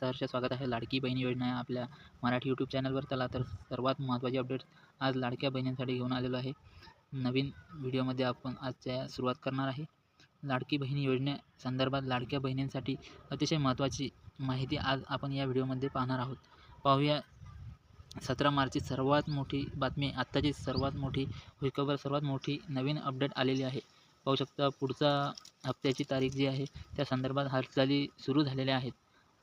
सहर्ष स्वागत आहे लाडकी बहीण योजना आपल्या मराठी यूट्यूब चॅनलवर. चला तर सर्वात महत्त्वाची अपडेट आज लाडक्या बहिणींसाठी घेऊन आलेलो आहे. नवीन व्हिडिओमध्ये आपण आजच्या सुरुवात करणार आहे. लाडकी बहीण योजनेसंदर्भात लाडक्या बहिणींसाठी अतिशय महत्त्वाची माहिती आज आपण या व्हिडिओमध्ये पाहणार आहोत. पाहूया सतरा मार्चची सर्वात मोठी बातमी आत्ताची सर्वात मोठी खुशखबर सर्वात मोठी नवीन अपडेट आलेली आहे. पाहू शकता पुढचा हप्त्याची तारीख जी आहे त्या संदर्भात हालचाली सुरू झालेल्या आहेत.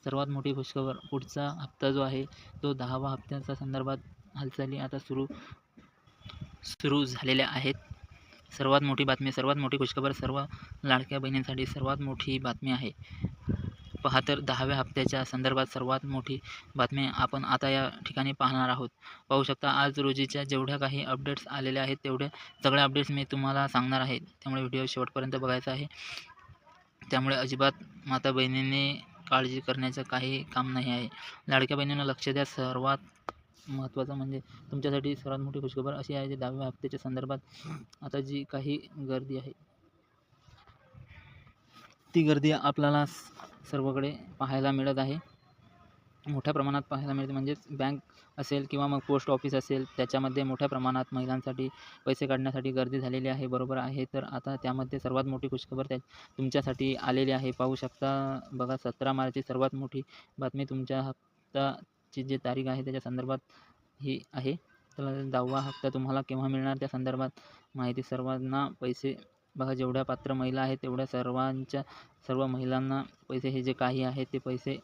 सर्वात मोठी खुशखबर पुढचा हप्ता जो आहे तो दहावा हप्त्याच्या संदर्भात हालचाली आता सुरू सुरू झालेल्या आहेत. सर्वात मोठी बातमी सर्वात मोठी खुशखबर सर्व लाडक्या बहिणींसाठी सर्वात मोठी बातमी आहे. पहा तर दहाव्या हप्त्याच्या संदर्भात सर्वात मोठी बातमी आपण आता या ठिकाणी पाहणार आहोत. पाहू शकता आज रोजीच्या जेवढ्या काही अपडेट्स आलेल्या आहेत तेवढ्या सगळ्या अपडेट्स मी तुम्हाला सांगणार आहे. त्यामुळे व्हिडिओ शेवटपर्यंत बघायचा आहे. त्यामुळे अजिबात माता बहिणींनी काळजी करण्याचं काही काम नाही आहे. लाडक्या बहिणींना लक्ष द्या. सर्वात महत्त्वाचं म्हणजे तुमच्यासाठी सर्वात मोठी खुशखबर अशी आहे जी दहाव्या हप्त्याच्या संदर्भात आता जी काही गर्दी आहे. ती गर्दी आपल्याला सर्वकडे पाहायला मिळत आहे. मोठ्या प्रमाणात पाहायला मिळते. म्हणजेच बँक असेल किंवा मग पोस्ट ऑफिस असेल त्याच्यामध्ये मोठ्या प्रमाणात महिलांसाठी पैसे काढण्यासाठी गर्दी झालेली आहे. बरोबर आहे. तर आता त्यामध्ये सर्वात मोठी खुशखबर त्या तुमच्यासाठी आलेली आहे. पाहू शकता बघा सतरा मार्चची सर्वात मोठी बातमी तुमच्या हप्ताची जी तारीख आहे त्याच्या संदर्भात ही आहे. तर दहावा हप्ता तुम्हाला केव्हा मिळणार? त्या संदर्भात माहिती. सर्वांना पैसे बघा जेवढ्या पात्र महिला आहेत तेवढ्या सर्वांच्या सर्व महिलांना पैसे हे जे काही आहेत ते पैसे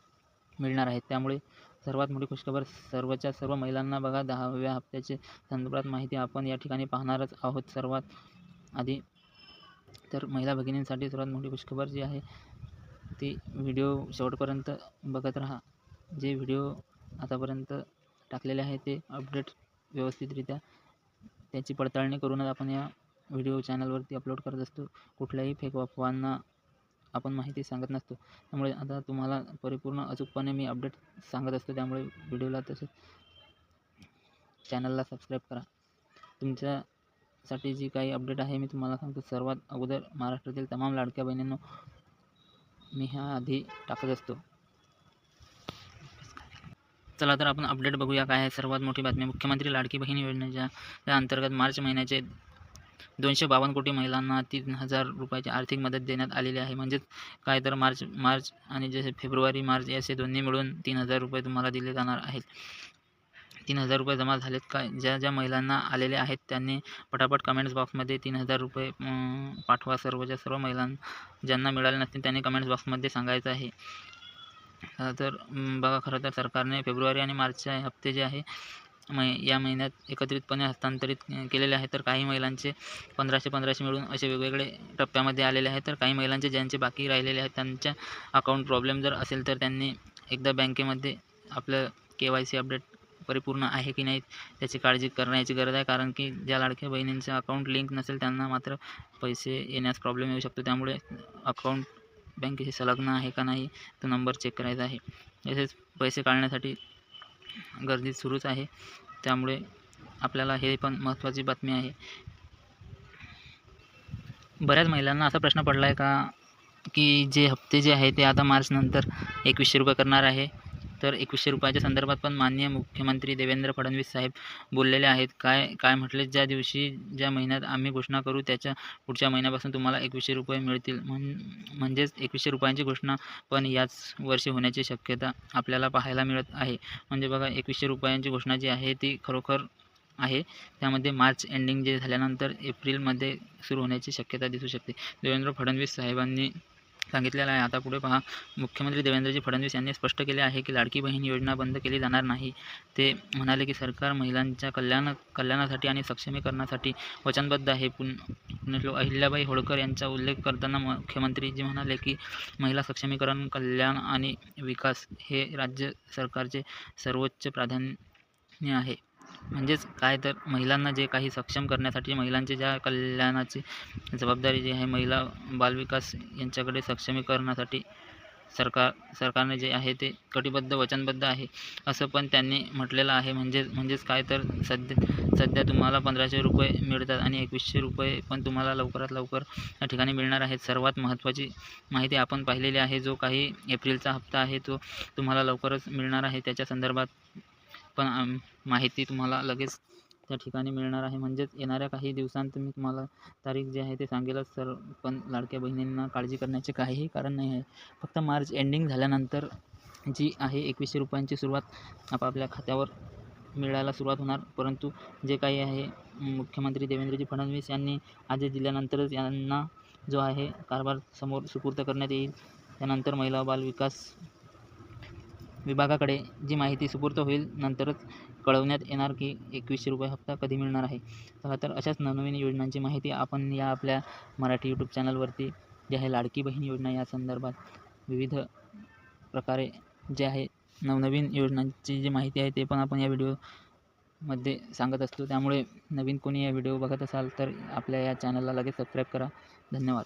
मिळणार आहेत. त्यामुळे सर्वात मोठी खुशखबर सर्वच्या सर्व महिलांना बघा दहाव्या हप्त्याचे संदर्भात माहिती आपण या ठिकाणी पाहणारच आहोत. सर्वात आधी तर महिला भगिनींसाठी सर्वात मोठी खुशखबर जी आहे ती व्हिडिओ शेवटपर्यंत बघत राहा. जे व्हिडिओ आतापर्यंत टाकलेले आहे ते अपडेट व्यवस्थितरित्या त्याची पडताळणी करूनच आपण या व्हिडिओ चॅनलवरती अपलोड करत असतो. कुठल्याही फेक अफवांना आपण माहिती सांगत नसतो. त्यामुळे आता तुम्हाला परिपूर्ण अचूकपणे मी अपडेट सांगत असतो. त्यामुळे व्हिडिओला तसेच चॅनलला सबस्क्राईब करा. तुमच्यासाठी जी काही अपडेट आहे मी तुम्हाला सांगतो. सर्वात अगोदर महाराष्ट्रातील तमाम लाडक्या बहिणींनो मी ह्या आधी टाकत असतो. चला तर आपण अपडेट बघूया काय आहे. सर्वात मोठी बातमी मुख्यमंत्री लाडकी बहीण योजनेच्या त्या अंतर्गत मार्च महिन्याचे दोनशे बावन्न कोटी महिलांना तीन हजार रुपयाची आर्थिक मदत देण्यात आलेली आहे. म्हणजेच काय तर मार्च मार्च आणि जसे फेब्रुवारी मार्च असे दोन्ही मिळून तीन हजार रुपये तुम्हाला दिले जाणार आहेत. तीन हजार रुपये जमा झालेत का? ज्या ज्या महिलांना आलेले आहेत त्यांनी पटापट कमेंट्स बॉक्समध्ये तीन हजार रुपये पाठवा. सर्वच्या सर्व महिलांना ज्यांना मिळाले नसतील त्यांनी कमेंट्स बॉक्समध्ये सांगायचं आहे. तर बघा खरं तर सरकारने फेब्रुवारी आणि मार्चचे हप्ते जे आहे मै या महिन्यात एकत्रितपणे हस्तांतरित केलेले आहे तर काही महिलांचे पंधराशे पंधराशे मिळून असे वेगवेगळे टप्प्यामध्ये आलेले आहेत. तर काही महिलांचे ज्यांचे बाकी राहिलेले आहेत त्यांच्या अकाउंट प्रॉब्लेम जर असेल तर त्यांनी एकदा बँकेमध्ये आपलं के वाय सी अपडेट परिपूर्ण आहे की नाही त्याची काळजी करण्याची गरज आहे. कारण की ज्या लाडक्या बहिणींचं अकाउंट लिंक नसेल त्यांना मात्र पैसे येण्यास प्रॉब्लेम येऊ शकतो. त्यामुळे अकाउंट बँकेशी संलग्न आहे का नाही तो नंबर चेक करायचा आहे. तसेच पैसे काढण्यासाठी गर्दी सुरूच आहे. त्यामुळे आपल्याला हे पण महत्त्वाची बातमी आहे. बऱ्याच महिलांना असा प्रश्न पडला आहे का की जे हप्ते जे आहे ते आता मार्चनंतर एकवीसशे रुपये करणार आहे. तर एकवीसशे रुपयाच्या संदर्भात पण माननीय मुख्यमंत्री देवेंद्र फडणवीस साहेब बोललेले आहेत. काय काय म्हटले? ज्या दिवशी ज्या महिन्यात आम्ही घोषणा करू त्याच्या पुढच्या महिन्यापासून तुम्हाला एकवीसशे रुपये मिळतील. म्हण म्हणजेच एकवीसशे रुपयांची घोषणा पण याच वर्षी होण्याची शक्यता आपल्याला पाहायला मिळत आहे. म्हणजे बघा एकवीसशे रुपयांची घोषणा जी आहे ती खरोखर आहे. त्यामध्ये मार्च एंडिंग जे झाल्यानंतर एप्रिलमध्ये सुरू होण्याची शक्यता दिसू शकते. देवेंद्र फडणवीस साहेबांनी सांगितलेलं आहे. आता पुढे पहा. मुख्यमंत्री देवेंद्रजी फडणवीस यांनी स्पष्ट केले आहे की लाडकी बहीण योजना बंद केली जाणार नाही. ते म्हणाले की सरकार महिलांच्या कल्याण कल्याणासाठी आणि सक्षमीकरणासाठी वचनबद्ध आहे. पुन पुण्यश्लोक अहिल्याबाई होळकर यांचा उल्लेख करताना मुख्यमंत्रीजी म्हणाले की महिला सक्षमीकरण कल्याण आणि विकास हे राज्य सरकारचे सर्वोच्च प्राधान्य आहे. म्हणजेच काय तर महिलांना जे काही सक्षम करण्यासाठी महिलांचे ज्या कल्याणाची जबाबदारी जी आहे महिला बालविकास यांच्याकडे सक्षमीकरणासाठी सरकार सरकारने जे आहे ते कटिबद्ध वचनबद्ध आहे असं पण त्यांनी म्हटलेलं आहे. म्हणजे म्हणजेच काय तर सध्या सध्या तुम्हाला पंधराशे रुपये मिळतात आणि एकवीसशे रुपये पण तुम्हाला लवकरात लवकर या ठिकाणी मिळणार आहेत. सर्वात महत्त्वाची माहिती आपण पाहिलेली आहे जो काही एप्रिलचा हप्ता आहे तो तुम्हाला लवकरच मिळणार आहे. त्याच्या संदर्भात पण माहिती तुम्हाला लगेच त्या ठिकाणी मिळणार आहे. म्हणजेच येणाऱ्या काही दिवसांत मी तुम्हाला तारीख जी आहे ते सांगेलच सर पण लाडक्या बहिणींना काळजी करण्याचे काहीही कारण नाही आहे. फक्त मार्च एंडिंग झाल्यानंतर जी आहे एकवीसशे रुपयांची सुरुवात आपापल्या खात्यावर मिळायला सुरुवात होणार. परंतु जे काही आहे मुख्यमंत्री देवेंद्रजी फडणवीस यांनी आदेश दिल्यानंतरच यांना जो आहे कारभार समोर सुपूर्द करण्यात येईल. त्यानंतर महिला बाल विकास विभागाकडे जी माहिती सुपूर्त होईल नंतरच कळवण्यात येणार की एकवीसशे रुपये हप्ता कधी मिळणार आहे. चला तर अशाच नवनवीन योजनांची माहिती आपण या आपल्या मराठी यूट्यूब चॅनलवरती जे आहे लाडकी बहीण योजना या संदर्भात विविध प्रकारे जे आहे नवनवीन योजनांची जी माहिती आहे ते पण आपण या व्हिडिओमध्ये सांगत असतो. त्यामुळे नवीन कोणी या व्हिडिओ बघत असाल तर आपल्या या चॅनलला लगेच सबस्क्राईब करा. धन्यवाद.